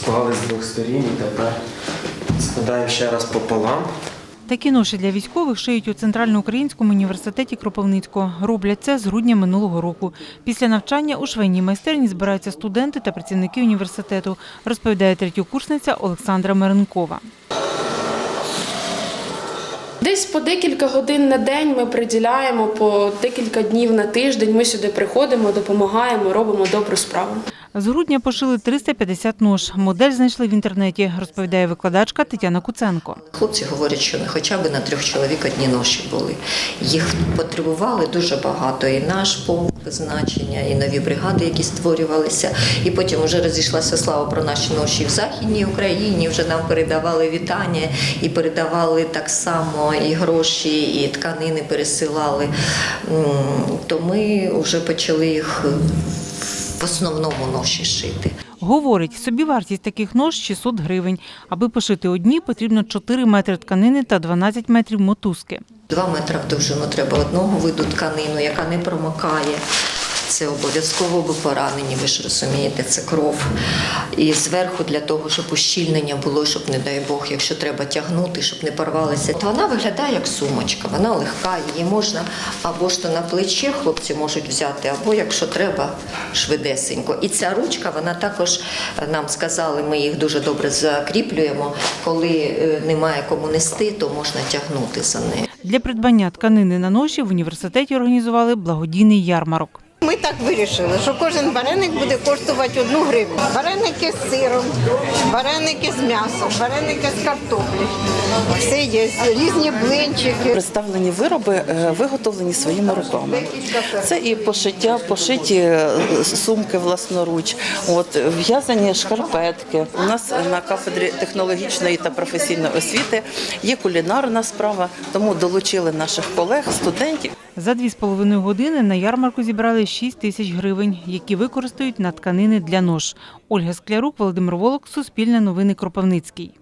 склали з двох сторін і тепер складаємо ще раз пополам. Такі ноші для військових шиють у Центральноукраїнському університеті Кропивницького. Роблять це з грудня минулого року. Після навчання у швейній майстерні збираються студенти та працівники університету, розповідає третьокурсниця Олександра Меренкова. Десь по декілька годин на день ми приділяємо, по декілька днів на тиждень. Ми сюди приходимо, допомагаємо, робимо добру справу. З грудня пошили 350 нож. Модель знайшли в інтернеті, розповідає викладачка Тетяна Куценко. Хлопці говорять, що хоча б на трьох чоловік одні ноші були. Їх потребували дуже багато. І наш полк значення, і нові бригади, які створювалися. І потім вже розійшлася слава про наші ноші в Західній Україні. Вже нам передавали вітання і передавали так само і гроші, і тканини пересилали. То ми вже почали їх в основному ноші шити. Говорить, собівартість таких нож 600 гривень. Аби пошити одні, потрібно 4 метри тканини та 12 метрів мотузки. Два метри в довжину треба одного виду тканину, яка не промокає. Це обов'язково би поранені, ви ж розумієте, це кров. І зверху для того, щоб ущільнення було, щоб, не дай Бог, якщо треба тягнути, щоб не порвалося. То вона виглядає як сумочка, вона легка, її можна або ж то на плече хлопці можуть взяти, або якщо треба, швидесенько. І ця ручка, вона також е, нам сказали, ми їх дуже добре закріплюємо. Коли е, немає кому нести, то можна тягнути за нею. Для придбання тканини на ноші в університеті організували благодійний ярмарок. Ми так вирішили, що кожен вареник буде коштувати одну гривню. Вареники з сиром, вареники з м'ясом, вареники з картоплі. Все є, різні блинчики. Представлені вироби е, виготовлені своїми руками. Це і пошиття, пошиті е, сумки власноруч, от в'язані шкарпетки. У нас на кафедрі технологічної та професійної освіти є кулінарна справа, тому долучили наших колег, студентів. За дві з половиною години на ярмарку зібрали 6 тисяч гривень, які використають на тканини для нож. Ольга Склярук, Володимир Волок, Суспільне новини Кропивницький.